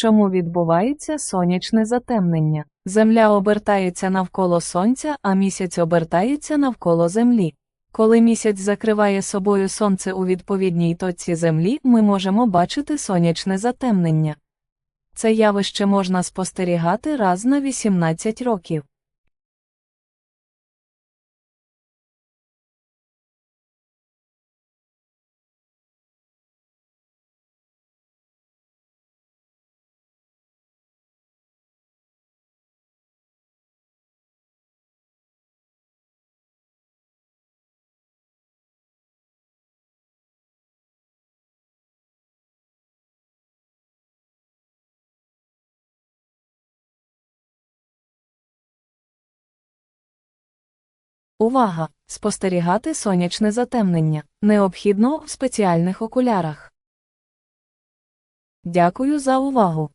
Чому відбувається сонячне затемнення? Земля обертається навколо сонця, а місяць обертається навколо землі. Коли місяць закриває собою сонце у відповідній точці землі, ми можемо бачити сонячне затемнення. Це явище можна спостерігати раз на 18 років. Увага! Спостерігати сонячне затемнення. Необхідно в спеціальних окулярах. Дякую за увагу!